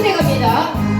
신내 갑니다.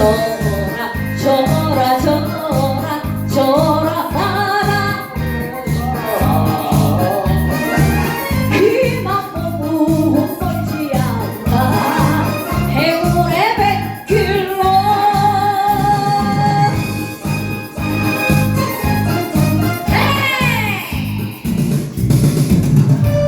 โชระโชระ